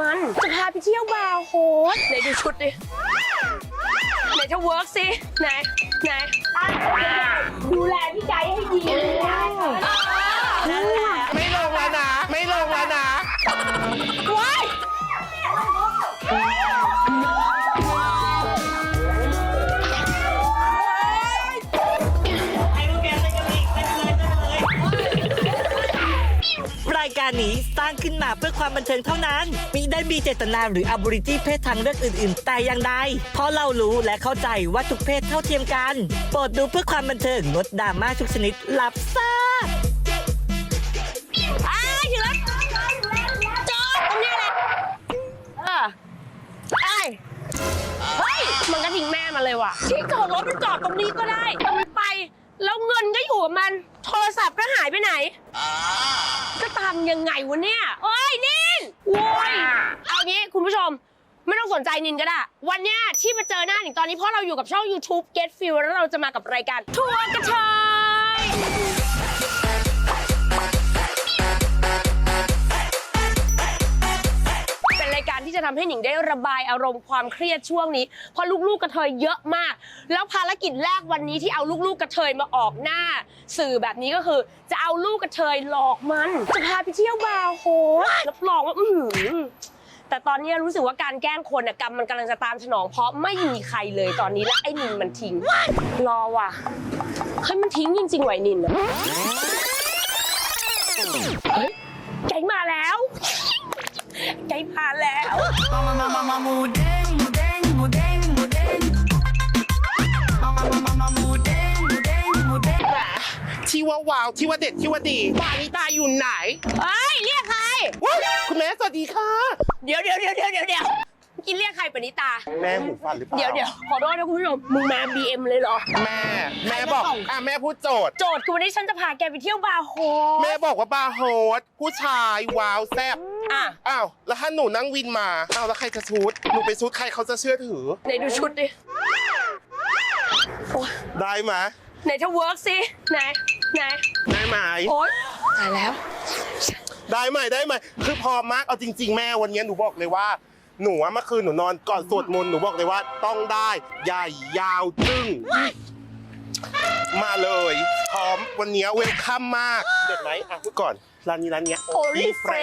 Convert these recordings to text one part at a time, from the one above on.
มัน จะพาไปเที่ยวบาร์โฮสไหนดูชุดดิไหนจะเวิร์กสิไหนไหนอะดูแลพี่ไก่ให้ดีนะ ความบันเทิงเท่านั้นมิได้มีเจตนาหรืออบริจีเพศทางเลือกอื่น ๆ แต่อย่างใดเพราะเรารู้และเข้าใจว่าทุกเพศเท่าเทียมกันโปรดดูเพื่อความบันเทิงงดดราม่าทุกชนิดหลับซ่าอ้าถึงแล้วจอดตรงเนี้ยแหละเออไอ้เฮ้ยมันก็ทิ้งแม่มาเลยว่ะที่จอดรถมันจอดตรงนี้ก็ได้แต่มัน แล้วเงินก็อยู่กับมัน โทรศัพท์ก็หายไปไหนจะทำยังไงวะเนี่ยเอ้ยนินโว้ยเอางี้คุณผู้ชม ไม่ต้องสนใจนินก็ได้ วันเนี้ยที่มาเจอหน้าหนิงตอนนี้เพราะเราอยู่กับช่อง YouTube Get Feel แล้วเราจะมากับรายการทัวร์กระเทย การที่จะทำให้หนิงได้ระบายอารมณ์ความเครียดช่วงนี้ เพราะลูกๆกระเทยเยอะมาก แล้วภารกิจแรกวันนี้ที่เอาลูกๆกระเทยมาออกหน้า สื่อแบบนี้ก็คือ จะเอาลูกกระเทยหลอกมัน จะพาไปเที่ยวบาร์โฮสรับรองว่าอือหือแต่ตอนนี้รู้สึกว่าการแกล้งคนน่ะกรรมมันกำลังจะตามสนอง เพราะไม่มีใครเลยตอนนี้และไอ้นินมันทิ้ง รอว่ะเฮ้ยมันทิ้งจริงๆไหวนินเฮ้ยไก่มาแล้ว ไก่มาแล้ว Mama, mama, mama, mudeng, mudeng, mudeng, mudeng. Mama, mama, mama, mudeng, mudeng, mudeng. ที่ว่าว้าวที่ว่าเด็ดที่ว่าดีปานิตาอยู่ไหนเอ้ยเรียกใครว้ายคุณแม่สวัสดีค่ะ เดี๋ยวเดี๋ยวเดี๋ยวเดี๋ยวเดี๋ยว กินเรียกใครปณิตา แม่หูฟันหรือเปล่าเดี๋ยวเดี๋ยวขอโทษนะคุณผู้ชมมึงมา BM เลยเหรอ แม่ แม่บอกอะแม่พูดโจทย์ โจทย์คือวันนี้ฉันจะพาแกไปเที่ยวบาร์โฮสแม่บอกว่าบาร์โฮสผู้ชายว้าวแซ่บอะอ้าวแล้วถ้าหนูนั่งวินมาอ้าวแล้วใครจะชุดหนูไปชุดใครเขาจะเชื่อถือ ไหนดูชุดดิได้ไหมไหนถ้าเวิร์กสิไหนไหนได้ไหมโอ๊ยตายแล้ว ได้ไหมได้ไหมคือพอมากเอาจริง ๆ แม่วันนี้หนูบอกเลยว่า หนูอะเมื่อคืนหนูนอนก่อนสวดมนต์หนูบอกเลยว่าต้องได้ใหญ่ยาวจึ้งมาเลยพร้อมวันนี้เวลคัมมาก เด็ดไหมอะพูดก่อน ร้านนี้ร้านเนี้ยโอลิเฟร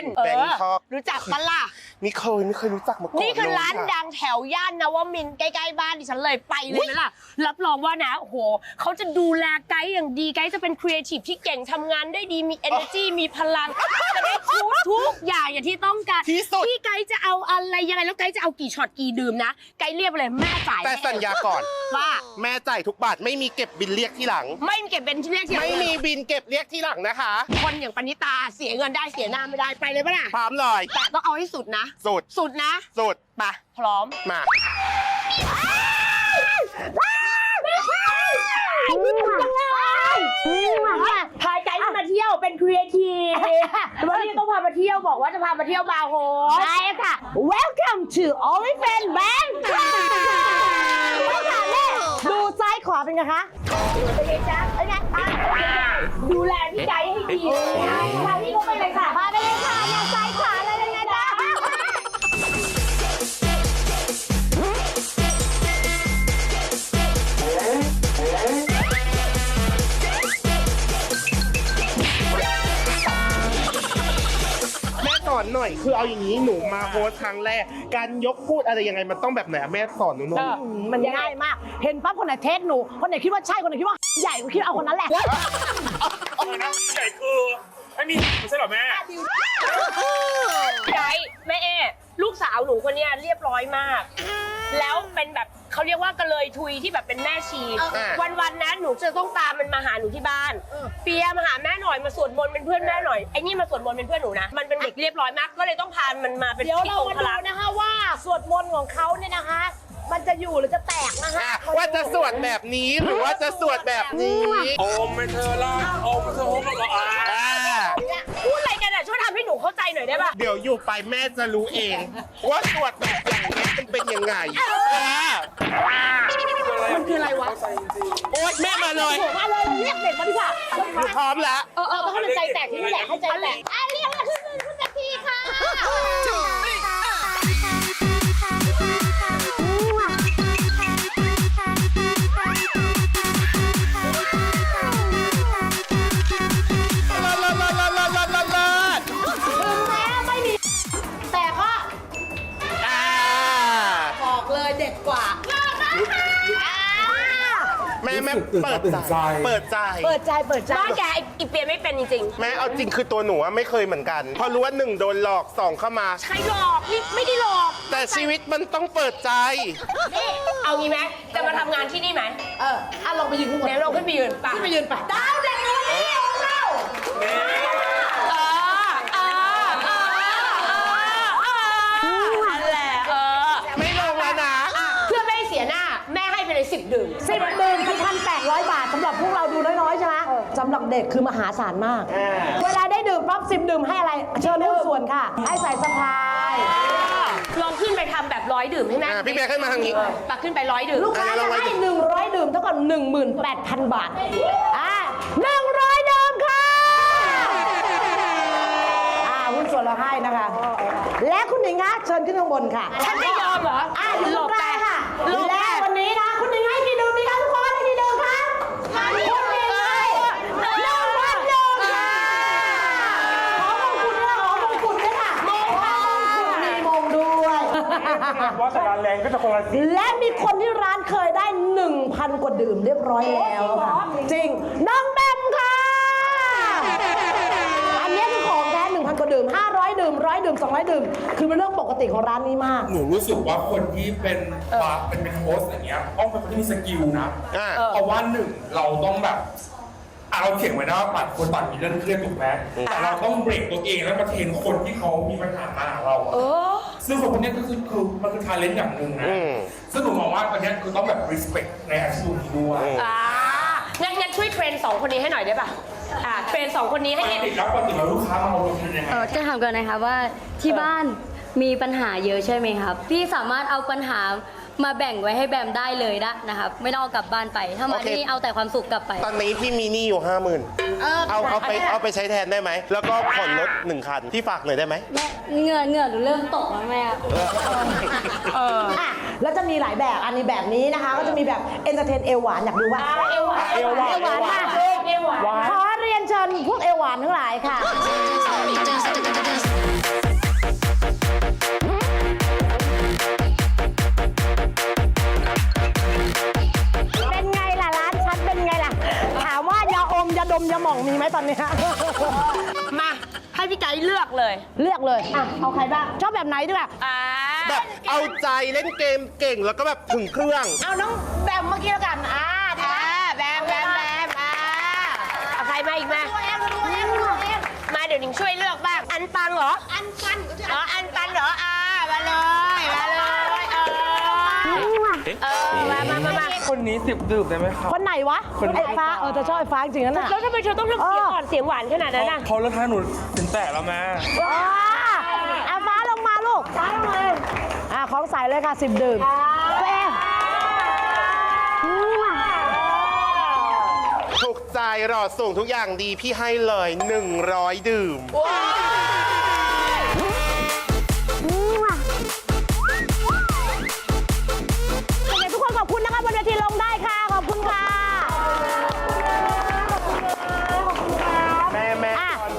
นแบงคอกรู้จักปะล่ะ ไม่เคยไม่เคยรู้จักมาก่อนนี่คือเลยร้านค่ะดังแถวย่านนวมินทร์ใกล้ๆบ้านดิฉันเลยไปเลยไหมล่ะ รับรองว่านะโอ้โหเขาจะดูแลไกด์อย่างดีไกด์จะเป็นครีเอทีฟที่เก่งทำงานได้ดีมี energy มีพลังจะได้ชุดทุกอย่างอย่างที่ต้องการที่สุดที่ไกด์จะเอาอะไรยังไงแล้วไกด์จะเอากี่ช็อตกี่ดื่มนะ ไกด์เรียกไปเลยแม่จ่ายแต่สัญญาก่อน ว่าแม่จ่ายทุกบาทไม่มีเก็บบินเรียกที่หลัง ไม่มีเก็บเป็นที่เรียกที่ไม่มีบินเก็บเรียกที่หลังนะคะ คนอย่างปณิตาเสียเงินได้เสียหน้าไม่ได้ไปเลยปะน่ะพร้อมเลยแต่ต้องเอาให้สุดนะ สุดสุดนะสุดไปพร้อมมาพาไกด์มาเที่ยวเป็นครีเอทีฟวันนี้ต้องพามาเที่ยวบอกว่าจะพามาเที่ยวบาร์โฮสได้ค่ะ Welcome to Oliphant Bank ดูซ้ายขวาเป็นไงคะ เป็นไงจ๊ะเป็นดูแลพี่ไกด์ให้ดีพาพี่เขาไป หน่อย คือเอาอย่างนี้หนูมาโฮสต์ครั้งแรก การยกพูดอะไรยังไงมันต้องแบบไหนอะแม่สอนหนูหน่อย มันง่ายมาก เห็นปั๊บคนไหนเทสหนู คนไหนคิดว่าใช่ คนไหนคิดว่าใหญ่ก็คิดเอาคนนั้นแหละ เออนะใหญ่คือไม่มีไม่ใช่เหรอแม่ ไกด์แม่เอลูกสาวหนูคนเนี้ยเรียบร้อยมาก แล้วเป็นแบบเขาเรียกว่ากระเลยทุยที่แบบเป็นแม่ชีอ่าวันๆนะหนูจะต้องตามมันมาหาหนูที่บ้าน เปียมาหาแม่หน่อยมาสวดมนต์เป็นเพื่อนแม่หน่อยไอ้นี่มาสวดมนต์เป็นเพื่อนหนูนะมันเป็นเด็กเรียบร้อยมาก ก็เลยต้องพามันมาเป็นเดี๋ยวที่เราองมาค์พดูระนะคะว่าสวดมนต์ของเขาเนี่ยนะคะ มันจะอยู่หรือจะแตกนะคะ อะว่าจะสวดแบบนี้หรือว่าจะสวดแบบนี้ โอมไม่เธอละโอมไม่เธอโฮมแล้วก็อ่า วยทำให้หนูเข้าใจหน่อยได้ปะเดี๋ยวอยู่ไปแม่จะรู้เอง ว่าสวดแบบอย่างนี้มันเป็นยังไงอ่ามันคืออะไรวะโอ๊ยแม่มาเลยมาเลยเรียกเด็กมาดีกว่าหนูพร้อมแล้ว เออเออต้องให้มันใจแตกที่นี่แหละให้ใจแตกอะเรียกมาขึ้นขึ้นขึ้นสักทีค่ะ ม่เปิดใจ เปิดใจ เปิดใจเปิดใจบ้านแกไอ้อีเปียไม่เป็นจริงแม่เอาจริงคือตัวหนูอะไม่เคยเหมือนกัน พอรู้ว่าหนึ่งโดนหลอกสองเข้ามา ๆใช่หลอกนี่ไม่ได้หลอกแต่ชีวิตมันต้องเปิดใจ นี่เอางี้ไหมจะมาทำงานที่นี่ไหมเอออะลองไปยืนข้างบน เดี๋ยวลงขึ้นไปยืนไปขึ้นไปยืนไปดาวเด็กคนนี้ของเราเออเออเออเออเออนั่นแหละเออ ไม่ลงแล้วนะ เพื่อไม่ให้เสียหน้า แม่ให้ไปเลยสิบดื่มสิบดื่มคือพันแปดร้อยบาทสำหรับพวกเราดูน้อยๆใช่ไหมสำหรับเด็กคือมหาศาลมากเวลาได้ดื่มปั๊บสิบดื่มให้อะไร เชิญหุ้นส่วนค่ะ ให้ใส่สะพาย ลองขึ้นไปทำแบบร้อยดื่มให้แม่อะพี่เบียร์ขึ้นมาทางนี้ ปักขึ้นไปร้อยดื่มลูกค้าจะให้100ดื่มเท่ากับ18,000บาท อ่า100ดื่มค่ะ อ่าหุ้นส่วนเราให้นะคะ และคุณหนิงคะเชิญขึ้นข้างบนค่ะ ฉันจะยอมเหรออ่าอยู่ตรงกลางค่ะหลบและแม่วันนี้นะคุณหนิงให้กี่ดื่มดีคะทุกคนให้กี่ดื่มคะคุณหนิงให้หนึ่งพันดื่มค่ะ ขอมงกุฎด้วยขอมงกุฎด้วยค่ะมงค่ะมีมงด้วย ว่าแต่การแรงก็จะคนละสี และมีคนที่ร้านเคยได้ 1,000 กว่าดื่มเรียบร้อยแล้วค่ะ จริง น้องแบมค่ะ อันนี้คือของแท้1,000 กว่าดื่ม 500 ดื่ม100ดื่ม 200 ดื่ม คือเป็นเรื่องปกติของร้านนี้มาก หนูรู้สึกว่าคนที่เป็นบาร์เป็นเป็นโฮสต์อย่างเงี้ยต้องเป็นคนที่มีสกิลนะ อ่า เพราะว่าหนึ่งเราต้องแบบอะ เราเขียนไว้นะว่าปัดคนปัดมีเรื่องเครียดถูกไหมแต่เราต้องเบรกตัวเองแล้วมาเทรนคนที่เขามีปัญหามาหาเราอะซึ่งคนพวกเนี้ยก็คือคือมันคือทาเลนต์อย่างหนึ่งนะ อืม ซึ่งหนูมองว่าตอนเนี้ยคือต้องแบบ respect ในอาชีพนี้ด้วยอ่างั้นงั้นช่วยเทรนสองคนนี้ให้หน่อยได้ป่ะ อ่า เทรนสองคนนี้ให้ปกเอ็นติแล้วปกติเราลูกค้ามาเอาเราทำยังไง เออจะถามก่อนนะคะว่าที่บ้านมีปัญหาเยอะใช่ไหมครับ พี่สามารถเอาปัญหา มาแบ่งไว้ให้แบมได้เลยนะนะครับ ไม่ต้องเอากลับบ้านไป ถ้ามาโอเค ที่นี่เอาแต่ความสุขกลับไป ตอนนี้พี่มีหนี้อยู่ห้าหมื่นเอาเอาไปเอาไปใช้แทนได้ไหม แล้วก็ผ่อนรถหนึ่งคันพี่ฝากหน่อยได้ไหม แม่เหงื่อเหงื่อหนูเริ่มตกแล้วแม่อะแล้วจะมีหลายแบบอันนี้แบบนี้นะคะ ก็จะมีแบบเอนเตอร์เทนเอวหวานอยากดูว่าเอวหวานเอวหวานเอวหวานค่ะเอวหวานขอเรียนเชิญพวกเอวหวานทั้งหลายค่ะเป็น ดมยาหม่องมีไหมตอนเนี้ยมาให้พี่ไก่เลือกเลยเลือกเลยอะเอาใครบ้างชอบแบบไหนดีกว่าอ่าแบบเอาใจเล่นเกมเก่งแล้วก็แบบถึงเครื่อง เอาน้องแบมเมื่อกี้แล้วกันอ่าดีอ่าไหมแบมแบมแบมอ่าเอาใครมาอีกมาตัวเองตัวเองตัวเองมาเดี๋ยวหนิงช่วยเลือกบ้าง อันปันเหรออันฟันอ๋ออันปันเหรออ่ามาเลยมาเลยเออ เออมามามามาคนนี้สิบดื่มได้ไหมครับ คนไหนวะไอ้ฟ้าเออเธอชอบไอ้ฟ้าจริงๆนั่นน่ะแล้วทำไมเธอต้องทำเสียงอ่อนเสียงหวานขนาดนั้นน่ะเขาเลิกให้หนูถึงแตะแล้วแม่ว้าเอาฟ้าลงมาลูกฟ้าลงมาอ่าของใส่เลยค่ะสิบดื่มเฟ่ถูกใจหลอดส่งทุกอย่างดีพี่ให้เลย 100 ดื่มเป็น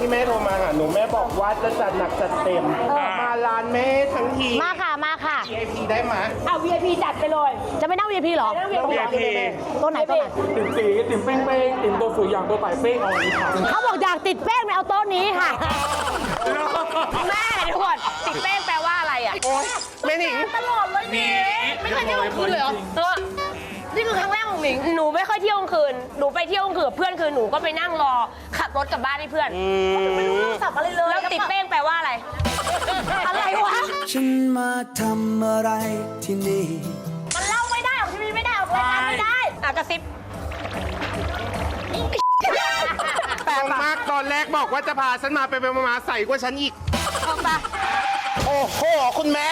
ที่แม่โทรมาหาหนูแม่บอกว่าจะจัดหนักจัดเต็มมาร้านแม่ทั้งที มาค่ะมาค่ะ VIP ได้ไหมเอา VIP จัดไปเลย จะไม่นั่ง VIP เหรอไม่นั่ง VIP ต้นไหนต้นไหนติ่มสีติ่มเป้งเป้งติ่มตัวสวยอย่างตัวไต่เป้งเอาอันนี้ค่ะเขาบอกอยากติดแป้งไม่เอาโต๊ะนี้ค่ะ แม่เดี๋ยวก่อนติดแป้งแปลว่าอะไรอะโอ๊ยแม่หนิง ตลอดเลยหนิงไม่เคยเที่ยวกลางคืนเลยเหรอเออนี่คือครั้ง แรกของหนิง หนูไม่ค่อยเที่ยวกลางคืน หนูไปเที่ยวกลางคืนกับเพื่อนคือหนูก็ไปนั่งรอ ขับรถกลับบ้านให้เพื่อน ไม่รู้เรื่องสับอะไรเลยแล้วติดแป้งแปลว่าอะไร อะไรวะ ฉันมาทำอะไรที่นี่ มันเล่าไม่ได้ออกทีวีไม่ได้ออกรายการไม่ได้อะกระซิบ แปลกมากตอนแรกบอกว่าจะพาฉันมาไปไปมาๆใส่กว่าฉันอีกเอาไปโอ้โห คุณแม่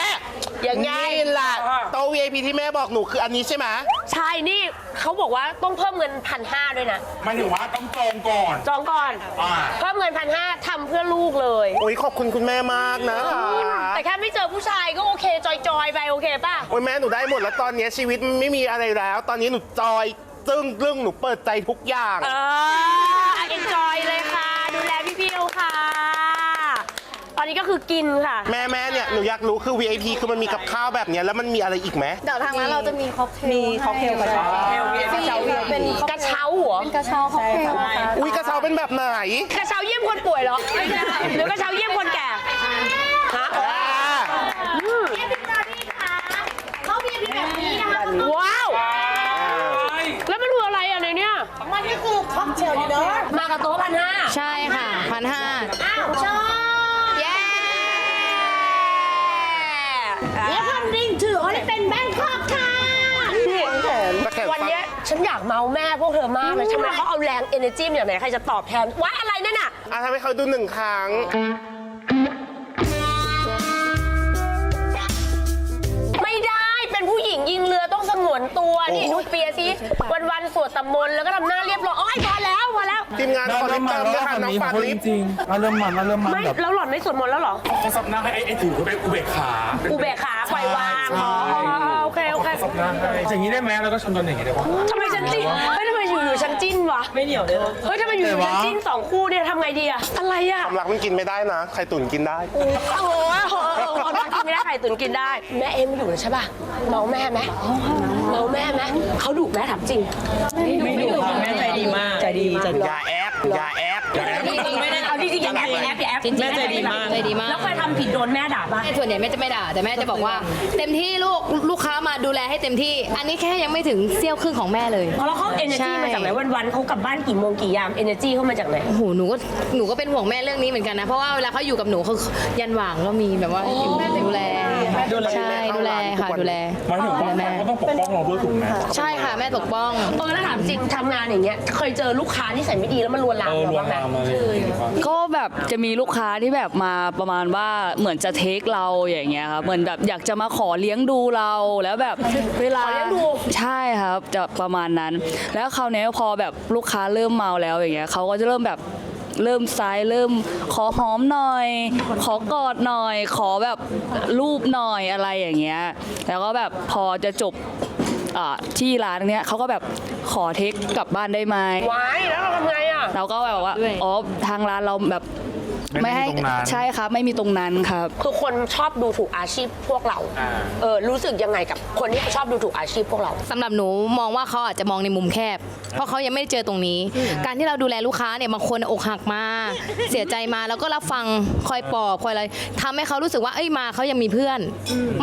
ยังไงนี่ล่ะโต๊ะ VIP ที่แม่บอกหนูคืออันนี้ใช่ไหมใช่นี่เขาบอกว่าต้องเพิ่มเงินพันห้าด้วยนะหมายถึงว่าต้องจองก่อน จองก่อนอ่า เพิ่มเงินพันห้าทำเพื่อลูกเลย โอ้ยขอบคุณคุณแม่มากนะแต่แค่ไม่เจอผู้ชายก็โอเคจอยๆไปโอเคป่ะ โอ้ยแม่หนูได้หมดแล้วตอนนี้ชีวิตไม่มีอะไรแล้ว ตอนนี้หนูจอยจึ้งเรื่องหนูเปิดใจทุกอย่าง เออเอ็นจอยเลยค่ะ ดูแลพี่พิวค่ะ ตอ นนี้นี้ก็คือกินค่ะ แม่แม่เนี่ยหนูอยากรู้คือ VIP คือมันมีกับข้าวแบบเนี้ยแล้วมันมีอะไรอีกไหม เดี๋ยวทางนั้นเราจะมีค็อกเทลมีค็อกเทลกระเช้าเป็นกระเช้าเหรอเป็นกระเช้าค็อกเทลนะคะอุ้ยกระเช้าเป็นแบบไหนกระเช้าเยี่ยมคนป่วยเหรอหรือกระเช้าเยี่ยมคนแก่ฮะอ่าเขามีแบบนี้นะคะว้าว แล้วมันคืออะไรอะในเนี้ยมันก็คือค็อกเทลเด้อมากับโต๊ะพันห้า ใช่ค่ะพันห้า อ้าวชอบ เย้ และคำดิ่งถือว่าเป็นแบงคอกค่ะนี่ตะแคงวันเนี้ยฉันอยากเมาแม่พวกเธอมากเลยทำไมเขาเอาแรง energy มาจากไหนใครจะตอบแทนว่าอะไรนั่นน่ะ อะทำให้เขาดูหนึ่งครั้งไสวดตำมนต์แล้วก็ทำหน้าเรียบร้อยโอ้ยพอแล้วพอแล้ว ทีมงานขอลิปเติมด้วยค่ะน้องปาดลิปจริงๆมาเริ่มมันมาเริ่มมันไม่แบบแล้วหล่อนไม่สวดมนต์แล้วเหรอเขาสับหน้าให้ไอ้ไอ้ถือเขาเป็นอุเบกขาอุเบกขาปล่อยวางอ๋อโอเคโอเคสับหน้าให้อย่างนี้ได้ไหมแล้วก็ชนโดนอย่างนี้ได้ปะทำไมฉันจิ้นเฮ้ยทำไม อยู่อยู่ๆฉันจิ้นวะไม่เหนียวเลยเฮ้ยทำไมอยู่อยู่ๆฉันจิ้นสองคู่เนี่ยทำไงดีอะอะไรอะความรักมันกินไม่ได้นะไข่ตุ๋นกินได้โอ้โหความรักกินไม่ได้ไข่ตุ๋นกินได้ แม่เอ็มไม่ดุเลยใช่ป่ะเมาแม่ไหมเมาแม่ไหมเขาดุแม่ถามจริง ไม่ดุค่ะแม่ใจดีมากใจดีใจดีอย่าแอปอย่าแอปอย่าแอ ปไม่ได้เอาจริงๆอย่าแอบอย่าแอบอย่าแอบแม่ใจดีมากใจดีมาก แล้วเคยทำผิดโดนแม่ด่าป่ะแม่ส่วนใหญ่แม่จะไม่ด่าแต่แม่จะบอกว่า เต็มที่ลูกลูกค้ามาดูแลให้เต็มที่ อันนี้แค่ยังไม่ถึงเสี้ยวครึ่งของแม่เลยแล้วเขาเอเนอร์ใช่จีมาจากไหนวันๆเขากลับบ้านกี่โมงกี่ยามเอเนอร์จีเขามาจากไหน โอ้โหหนูก็หนูก็เป็นห่วงแม่เรื่องนี้เหมือนกันนะเพราะว่าเวลาเขาอยู่กับหนูเขายันหว่างก็มีแบบว่าอยู่ ดูแลใช่ดูแลค่ะดูแลหมายถึงว่าดูแลแม่เขาต้องปกป้องเราด้วยถูกไหมใช่ค่ะแม่ปกป้องเออแล้วถามจริงทำงานอย่างเงี้ยเคยเจอลูกค้าที่ใส่ไม่ดีแล้วมันลวนลามเออเราลวนบ้างไหมลามมาเลยก็แบบจะมีลูกค้าที่แบบมาประมาณว่าเหมือนจะเทคเราอย่างเงี้ยครับเหมือนแบบอยากจะมาขอเลี้ยงดูเราแล้วแบบเวลาขอเลี้ยงดูใช่ครับจะประมาณนั้น แล้วคราวนี้พอแบบลูกค้าเริ่มเมาแล้วอย่างเงี้ยเขาก็จะเริ่มแบบ เริ่มซ้ายเริ่มขอหอมหน่อย ขอกอดหน่อย ขอแบบรูปหน่อยอะไรอย่างเงี้ยแล้วก็แบบพอจะจบอ่าที่ร้านเนี้ยเขาก็แบบขอเทคกลับบ้านได้ไหม ไว้แล้วเราทำไงอะ เราก็แบบว่าด้วยอ๋อ ทางร้านเราแบบ ไม่ไม่ได้ให้มีตรงนั้นใช่ครับ ไม่มีตรงนั้นครับ คือคนชอบดูถูกอาชีพพวกเราอ่าเออรู้สึกยังไงกับคนที่ชอบดูถูกอาชีพพวกเราสำหรับหนูมองว่าเขาอาจจะมองในมุมแคบ เพราะเขายังไม่ได้เจอตรงนี้ การที่เราดูแลลูกค้าเนี่ยบางคนอกหักมา เสียใจมาแล้วก็รับฟังคอยปลอบคอยอะไรทำให้เขารู้สึกว่าเอ้ยมาเขายังมีเพื่อน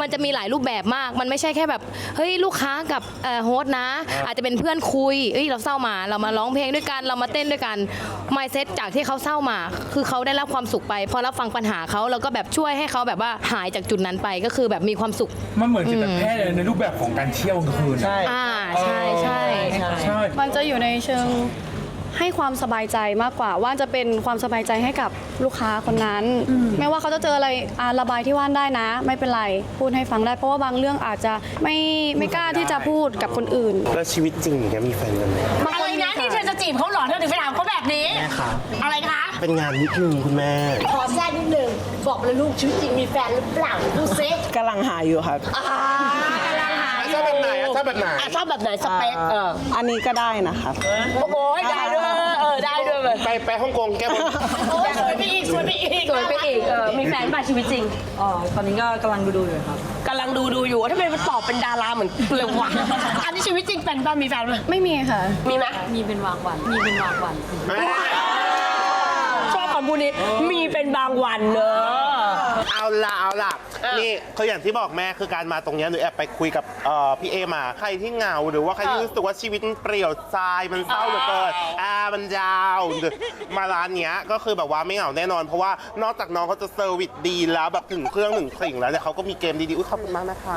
มันจะมีหลายรูปแบบมาก มันไม่ใช่แค่แบบเฮ้ยลูกค้ากับเอ่อโฮสต์นะ อาจจะเป็นเพื่อนคุยเอ้ยเราเศร้ามาเรามาร้องเพลงด้วยกันเรามาเต้นด้วยกันมายเซ็ตจากที่เขาเศร้ามา คือเขาได้รับความสุขไป พอรับฟังปัญหาเขาแล้วก็แบบช่วยให้เขาแบบว่าหายจากจุดนั้นไปก็คือแบบมีความสุข มันเหมือนจิตแพทย์เลยในรูปแบบของการเที่ยวกลางคืนใช่อ่าใช่ใช่ใช่มันจะอยู่ในเชิง ให้ความสบายใจมากกว่าว่าจะเป็นความสบายใจให้กับลูกค้าคนนั้น ไม่ว่าเขาจะเจออะไรอะระบายที่ว่านได้นะ ไม่เป็นไรพูดให้ฟังได้ เพราะว่าบางเรื่องอาจจะไม่ไม่กล้าที่จะพูดกับคนอื่นแล้วชีวิตจริงอย่างเงี้ยมีแฟนกันไหมอะไรนะนี่เธอจะจีบเขาเหรอเธอถึงไปถามเขาแบบนี้อะไรคะ เป็นงานนิดนึงคุณแม่ ขอแทรกนิดนึงบอกเลยลูกชีวิตจริงมีแฟนหรือเปล่าดูซิกำลังหาอยู่ครับ อ่ากำลังหาช อบแบบไหนอะชอบแบบไหน อะชอบแบบไหนสเปคเอออันนี้ก็ได้นะครับ โอ้โหได้ด้วยเออได้ด้วยเลยไปไปฮ่องกงแก้บนโอ้ยสวยไปอีกสวยไปอีกสวยไปอีกเออมีแฟนป่ะชีวิตจริงอ๋อตอนนี้ก็กำลังดูดูอยู่ครับกำลังดูดูอยู่ทำไมมันตอบเป็นดาราเหมือนเลยวะอันนี้ชีวิตจริงเป็นป่ะมีแฟนป่ะไม่มีค่ะ มีไหมมีเป็นวางวันมีเป็นวางวัน ชอบคำพูดนี้มีเป็นบางวันเนอะเอาละเอาละนี่คืออย่างที่บอกแม่คือการมาตรงเนี้ยหนูแอบไปคุยกับเอ่อพี่เอมา ใครที่เหงาหรือว่าใครที่รู้สึกว่าชีวิตมันเปรี่ยวใจมันเศร้าเหลือเกินอ่ามันยาวมาร้านเนี้ยก็คือแบบว่าไม่เหงาแน่นอน เพราะว่านอกจากน้องเขาจะเซอร์วิสดีแล้วแบบถึงเครื่องหนึ่งสิ่งแล้วเนี่ยเขาก็มีเกมดีๆอุ้ยขอบคุณมากนะคะ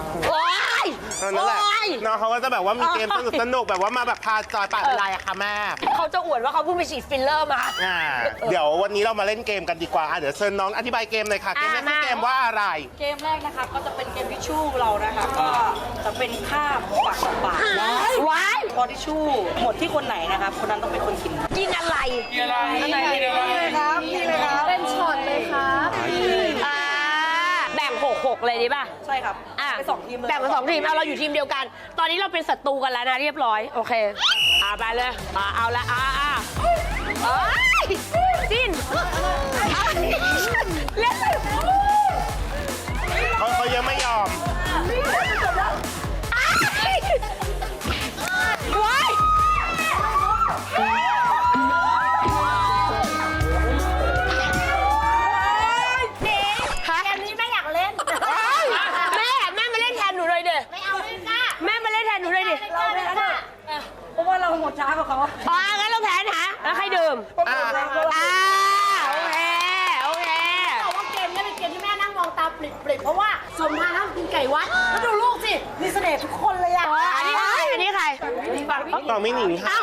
โอ้ยนั่นแหละโอ๊ยน้องเขาก็จะแบบว่ามีเกมสนุกสนุกๆแบบว่ามาแบบพาจอยปะอะไรอะค่ะแม่เขาจะอวดว่าเขาเพิ่งไปฉีดฟิลเลอร์มา อ่าเดี๋ยววันนี้เรามาเล่นเกมกันดีกว่าอะเดี๋ยวเชิญน้องอธิบายเกมหน่อยค่ะเกมนี้คือเกมว่าอะไร เกมแรกนะครับก็จะเป็นเกมทิชชู่เรานะครับก็จะเป็นข้ามปากต่อปากว้ายพอทิชชู่หมดที่คนไหนนะครับคนนั้นต้องเป็นคนกินกินอะไรมีอะไรมีอะไรครับนี่เลยครับ เลยดีป่ะใช่ครับอะไปสองทีมเลยแบ่งเป็นสองทีมเอาเราอยู่ทีมเดียวกัน ตอนนี้เราเป็นศัตรูกันแล้วนะเรียบร้อย โอเคอะไปเลยอะเอาละอ่าอ่าเอ้ยจิ้นเล่น เขาเขายังไม่ยอม เช้ากว่าเขาอ๋องั้นเราแพ้นะแล้วใครดื่มอะอ่าโอเคโอเคบอกว่าเกมเนี้เป็นเกมที่แม่นั่งมองตาปริบๆเพราะว่าสมมาแล้วกินไก่วัดแล้วดูลูกสิมีเสน่ห์ทุกคนเลยอะอ๋ออันนี้ใครอันนี้ใครฝั่งต่อไม่หนิงค่ะเอ้า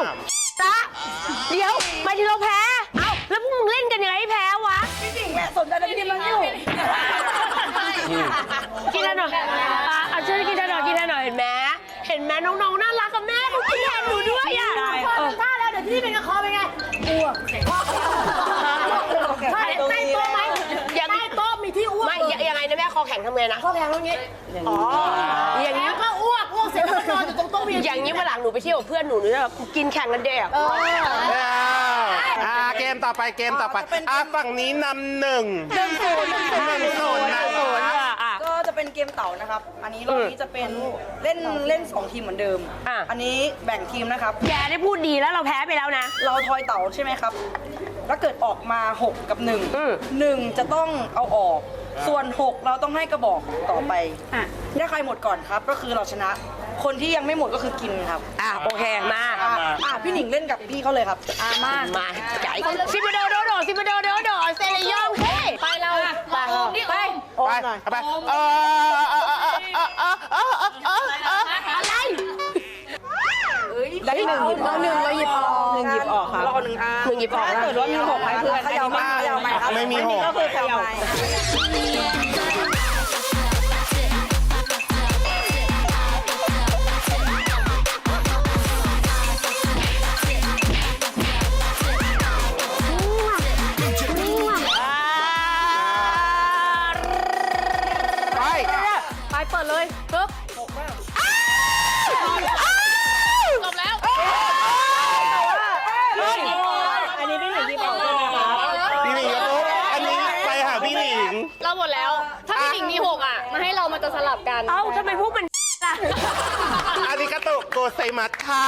ตะเดี๋ยวหมายถึงเราแพ้ เอ้าแล้วพวกมึงเล่นกันยังไงให้แพ้วะพี่หญิงแม่สนใจในที่มันอยู่กินแล้วหน่อย ไหมน้องๆน่ารักกับแม่เขากินแทนหนูด้วยอะพอทำท่าแล้วเดี๋ยวที่นี่เป็นกระคอเป็นไงอ้วกใช่ใต้โต๊ะไหมอย่างใต้โต๊ะมีที่อ้วกไม่ยังยังไงนะแม่คอแข็งทำไงนะ ข้อแข็งตรงนี้อ๋อ อย่างนี้ แล้วก็อ้วกอ้วกเสร็จแล้วก็นอนอยู่ตรงโต๊ะอย่างนี้เวลาหนูไปเที่ยวกับเพื่อนหนูหนูจะแบบกินแข่งกันเด็กเอออ่าอ่าเกมต่อไปเกมต่อไปอะฝั่งนี้นำหนึ่ง หนึ่งศูนย์ มเต่านะครับ อันนี้รอบนี้จะเป็นเล่นเล่น2ทีมเหมือนเดิมอะ อันนี้แบ่งทีมนะครับ แกได้พูดดีแล้วเราแพ้ไปแล้วนะ เราทอยเต่าใช่ไหมครับ ถ้าเกิดออกมา 6 กับอืม1 1จะต้องเอาออก ส่วน 6 เราต้องให้กระบอกต่อไปถ้าใครหมดก่อนครับ ก็คือเราชนะ คนที่ยังไม่หมดก็คือกินครับอะโอเคมาอะอะพี่หนิงเล่นกับพี่เขาเลยครับ อะมามาไก่ซิบโดโดโดซิบโดโดโดเซเลยองเฮ้ไปเราไปไป ไปไปเออเออเออเออเออเออเออเอออะไรได้หนึ่งหยิบออกหนึ่งเราหยิบออกหนึ่งหยิบออกครับเราหนึ่งอะหนึ่งหยิบออกถ้าเกิดว่ามีหกให้เพื่อนเขย่ามาเขย่ามาครับไม่มีหกก็คือเขย่า ซมัสค่ะ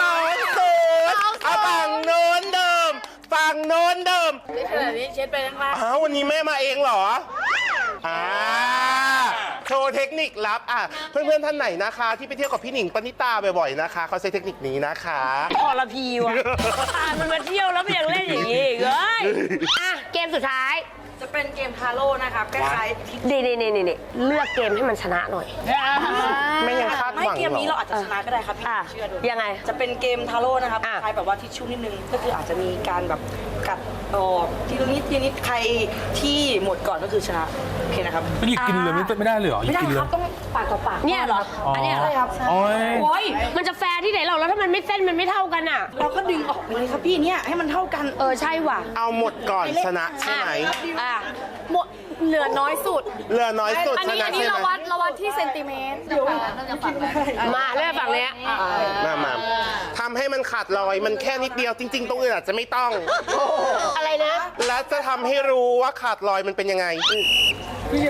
สองศูนย์เอาฝั่งโน้นเดิม ฝั่งโน้นเดิมขนาดนี้เช็ดไปทั้งล่างอ้าววันนี้แม่มาเองเหรอ อ่า โชว์เทคนิคลับ อะ เพื่อนๆท่านไหนนะคะ ที่ไปเที่ยวกับพี่หนิงปณิตาบ่อยๆนะคะ เขาใช้เทคนิคนี้นะคะ พอละพีวะตามมันมาเที่ยวแล้วมันยังเล่นอย่างนี้อีกเอ้ย อะ เกมสุดท้าย จะเป็นเกมทาโร่นะครับคล้ายๆนี่นี่นี่นี่เลือกเกมให้มันชนะหน่อย ไม่ยังคาดไม่หวังเกมหรนี้อเราอาจจะชนะก็ได้ครับพี่อะเชื่อดูยังไงจะเป็นเกมทาโร่นะครับอะคล้ายแบบว่าทิชชู่นิดนึงก็คืออาจจะมีการแบบกัดออกทีละนิดทีละนิดใครที่หมดก่อนก็คือชนะโอเคนะครับ ไม่หยิบกินเลยไม่ไม่ได้เลยเหรอหยิไม่บได้กินเลคยรับต้อง ปากต่อปากเนี่ยเหรอ อันนี้ใช่ครับโอ้ย โอ้ยมันจะแฟร์ที่ไหนเราแล้วถ้ามันไม่เส้นมันไม่เท่ากันอะ เราก็ดึงออกไปเลยครับพี่เนี่ยให้มันเท่ากันเออใช่ว่ะเอาหมดก่อนชนะใช่ไหมอะ หมดเหลือน้อยสุด เหลือน้อยสุดอันชนี้นะอันนี้ใช่ไหเรามวัดเราวัดที่เซนติเมตรเดี๋ยวมาเริ่มฝั่งเนี้ยมามาทำให้มันขาดรอยมันแค่นิดเดียวจริง ๆ ตรงอื่นอาจจะไม่ต้อง อะไรนะ และจะทำให้รู้ว่าขาดรอยมันเป็นยังไงดี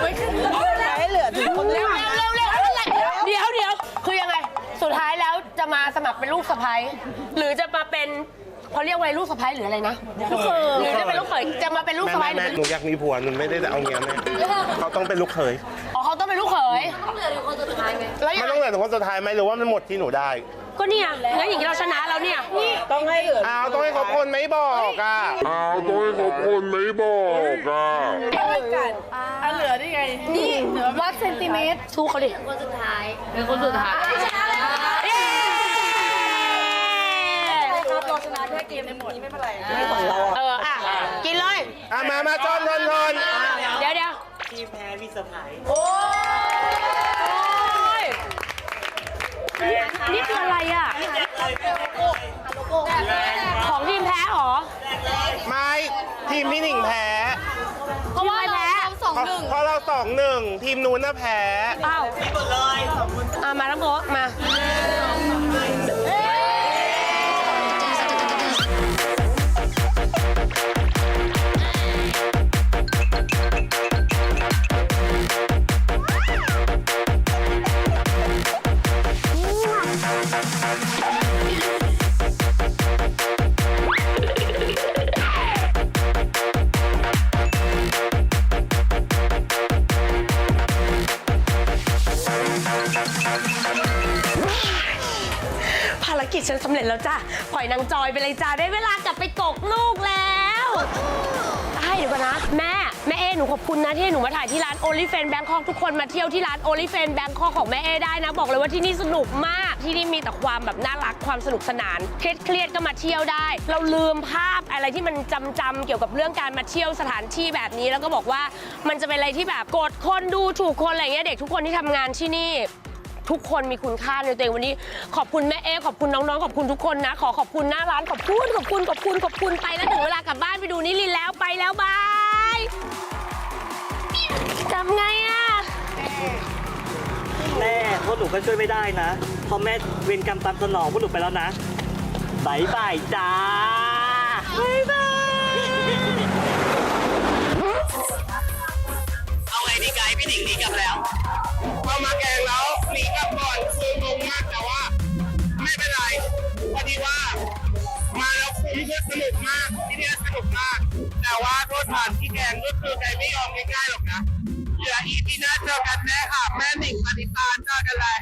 เร็วเร็วเร็วเร็วเร็วเดี๋ยวเดี๋ยวคือยังไง สุดท้ายแล้วจะมาสมัครเป็นลูกสะใภ้หรือจะมาเป็นเขาเรียกว่าอะไรลูกสะใภ้หรืออะไรนะลูกเขยหรือจะเป็นลูกเขยจะมาเป็นลูกสะใภ้แม่หรือแม่หนูอยากมีผัวหนูไม่ได้จะเอาเมียแม่เขาต้องเป็นลูกเขยอ๋อเขาต้องเป็นลูกเขยแล้วยัมันงต้องเหลือถึงคนสุดท้ายไหมหรือว่ามันหมดที่หนูได้ก็เนี่ยแล้วอย่างนี้เราชนะแล้วเนี่ยต้องให้เหลืออ้าวต้องให้เขาคนไม่บอกอะนี่ วัดเซนติเมตรสู้เขาดิ คนสุดท้ายเป็นคนสุดท้ายเย้ครับเราชนะแค่เกมในหมดนี้ไม่เป็นไรไม่ของเราเอออะกินเลยอะมามาจอนทนทนเดี๋ยวเดี๋ยวทีมแพ้มีเซอร์ไพรส์โอ้ยนี่คืออะไรอะของทีมแพ้เหรอไม่ทีมพี่หนิงแพ้เพ หนึ่งเพราะเราสองหนึ่งทีมนู้นน่ะแพ้อ้าวอะมาน้ำโพมา ฉันสำเร็จแล้วจ้ะปล่อยนางจอยไปเลยจ้าได้เวลากลับไปกกลูกแล้วใช่เดี๋ยวก่อนนะ แม่ แม่เอหนูขอบคุณนะที่ให้หนูมาถ่ายที่ร้าน o l y f a n Bangkok ทุกคนมาเที่ยวที่ร้าน o l y f a n Bangkok ของแม่เอได้นะ บอกเลยว่าที่นี่สนุกมากที่นี่มีแต่ความแบบน่ารักความสนุกสนานเครียดเครียดก็มาเที่ยวได้ เราลืมภาพอะไรที่มันจำจำเกี่ยวกับเรื่องการมาเที่ยวสถานที่แบบนี้แล้วก็บอกว่ามันจะเป็นอะไรที่แบบกดคนดูถูกคนอะไรเงี้ยเด็กทุกคนที่ทำงานที่นี่ ทุกคนมีคุณค่าในตัวเองวันนี้ ขอบคุณแม่เอขอบคุณน้องๆ ขอบคุณทุกคนนะ ขอขอบคุณหน้าร้านขอบคุณขอบคุณขอบคุณขอบคุณไปแล้วถึงเวลากลับบ้านไปดูนิลินแล้วไปแล้วบายทำไงอะแม่พวกหนูก็ช่วยไม่ได้นะเพราะแม่เวรกรรมตามสนองพวกหนูไปแล้วนะบายบายจ้าบายบายเอาไงดีไกด์พี่หนิงหนีกลับแล้วเข้ามาแกงแล้วห นีกลับก่อนคืองงมากแต่ว่า ไม่เป็นไรพอดีว่า มาแล้วคุ้มคือสนุกมากที่นี่สนุกมาก แต่ว่าโทษฐานที่แกงก็คือไกไม่ยอมง่ายๆหรอกนะเหลืออีพีหน้าเจอกันแน่ค่ะแม่หนิงปฏิตานเจอกันเลย